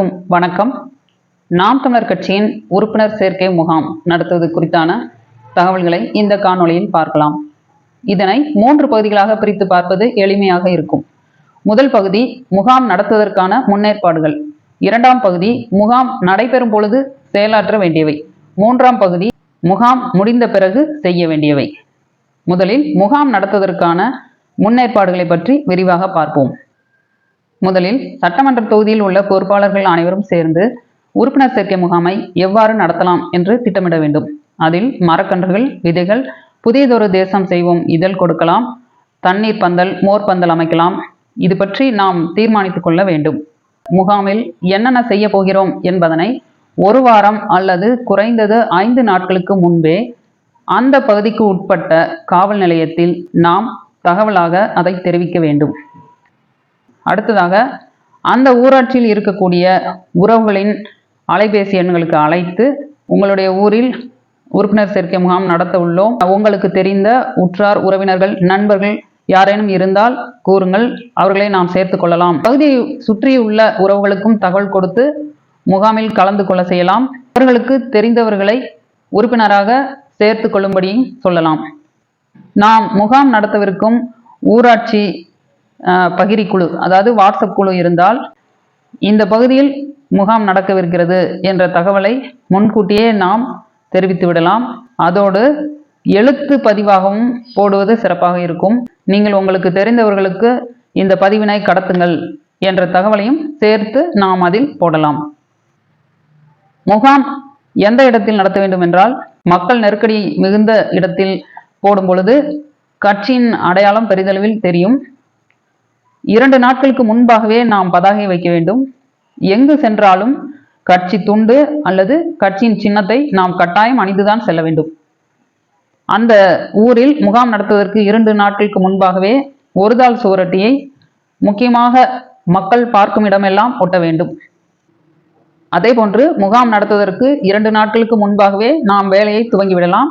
வணக்கம். நாம் தமிழர் கட்சியின் உறுப்பினர் சேர்க்கை முகாம் நடத்துவது குறித்தான தகவல்களை இந்த காணொளியில் பார்க்கலாம். இதனை மூன்று பகுதிகளாக பிரித்து பார்ப்பது எளிமையாக இருக்கும். முதல் பகுதி முகாம் நடத்துவதற்கான முன்னேற்பாடுகள். இரண்டாம் பகுதி முகாம் நடைபெறும் பொழுது செயலாற்ற வேண்டியவை. மூன்றாம் பகுதி முகாம் முடிந்த பிறகு செய்ய வேண்டியவை. முதலில் முகாம் நடத்துவதற்கான முன்னேற்பாடுகளை பற்றி விரிவாக பார்ப்போம். முதலில் சட்டமன்ற தொகுதியில் உள்ள பொறுப்பாளர்கள் அனைவரும் சேர்ந்து உறுப்பினர் சேர்க்கை முகாமை எவ்வாறு நடத்தலாம் என்று திட்டமிட வேண்டும். அதில் மரக்கன்றுகள் விதைகள் புதியதொரு தேசம் செய்வோம் இதழ் கொடுக்கலாம் தண்ணீர் பந்தல் மோர் பந்தல் அமைக்கலாம். இது பற்றி நாம் தீர்மானித்துக் கொள்ள வேண்டும். முகாமில் என்னென்ன செய்ய போகிறோம் என்பதனை ஒரு வாரம் அல்லது குறைந்தது ஐந்து நாட்களுக்கு முன்பே அந்த பகுதிக்கு உட்பட்ட காவல் நிலையத்தில் நாம் தகவலாக அதை தெரிவிக்க வேண்டும். அடுத்ததாக அந்த ஊராட்சியில் இருக்கக்கூடிய உறவுகளின் அலைபேசி எண்களுக்கு அழைத்து உங்களுடைய ஊரில் உறுப்பினர் சேர்க்கை முகாம் நடத்த உள்ளோம். உங்களுக்கு தெரிந்த உற்றார் உறவினர்கள் நண்பர்கள் யாரேனும் இருந்தால் கூறுங்கள். அவர்களை நாம் சேர்த்து கொள்ளலாம். பகுதியை சுற்றியுள்ள உறவுகளுக்கும் தகவல் கொடுத்து முகாமில் கலந்து கொள்ள செய்யலாம். அவர்களுக்கு தெரிந்தவர்களை உறுப்பினராக சேர்த்து கொள்ளும்படியும் சொல்லலாம். நாம் முகாம் நடத்தவிருக்கும் ஊராட்சி பகிரி குழு அதாவது வாட்ஸ்அப் குழு இருந்தால் இந்த பகுதியில் முகாம் நடக்கவிருக்கிறது என்ற தகவலை முன்கூட்டியே நாம் தெரிவித்து விடலாம். அதோடு எழுத்து பதிவாகவும் போடுவது சிறப்பாக இருக்கும். நீங்கள் உங்களுக்கு தெரிந்தவர்களுக்கு இந்த பதிவினை கடத்துங்கள் என்ற தகவலையும் சேர்த்து நாம் அதில் போடலாம். முகாம் எந்த இடத்தில் நடத்த வேண்டும் என்றால் மக்கள் நெருக்கடி மிகுந்த இடத்தில் போடும் பொழுது கட்சியின் அடையாளம் பெரிதளவில் தெரியும். இரண்டு நாட்களுக்கு முன்பாகவே நாம் பதாகை வைக்க வேண்டும். எங்கு சென்றாலும் கட்சி துண்டு அல்லது கட்சியின் சின்னத்தை நாம் கட்டாயம் அணிந்துதான் செல்ல வேண்டும். அந்த ஊரில் முகாம் நடத்துவதற்கு இரண்டு நாட்களுக்கு முன்பாகவே ஒருதாள் சுவரட்டியை முக்கியமாக மக்கள் பார்க்கும் இடமெல்லாம் ஒட்ட வேண்டும். அதே போன்று முகாம் நடத்துவதற்கு இரண்டு நாட்களுக்கு முன்பாகவே நாம் வேலையை துவங்கிவிடலாம்.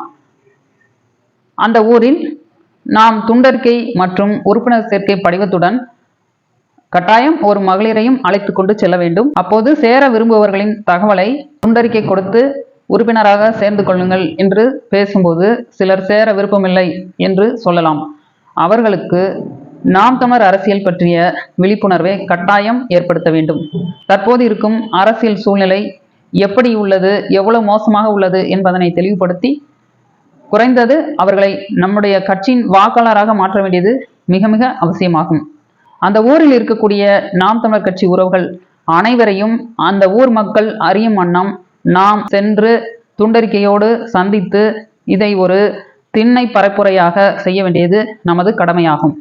அந்த ஊரில் நாம் துண்டறிக்கை மற்றும் உறுப்பினர் சேர்க்கை படிவத்துடன் கட்டாயம் ஒரு மகளிரையும் அழைத்து கொண்டு செல்ல வேண்டும். அப்போது சேர விரும்புபவர்களின் தகவலை துண்டறிக்கை கொடுத்து உறுப்பினராக சேர்ந்து கொள்ளுங்கள் என்று பேசும்போது சிலர் சேர விருப்பமில்லை என்று சொல்லலாம். அவர்களுக்கு நாம் தமிழர் அரசியல் பற்றிய விழிப்புணர்வை கட்டாயம் ஏற்படுத்த வேண்டும். தற்போது இருக்கும் அரசியல் சூழ்நிலை எப்படி உள்ளது எவ்வளவு மோசமாக உள்ளது என்பதனை தெளிவுபடுத்தி குறைந்தது அவர்களை நம்முடைய கட்சியின் வாக்காளராக மாற்ற வேண்டியது மிக மிக அவசியமாகும். அந்த ஊரில் இருக்கக்கூடிய நாம் தமிழர் கட்சி உறவுகள் அனைவரையும் அந்த ஊர் மக்கள் அறியும் வண்ணம் நாம் சென்று துண்டறிக்கையோடு சந்தித்து இதை ஒரு திண்ணை பரப்புரையாக செய்ய வேண்டியது நமது கடமையாகும்.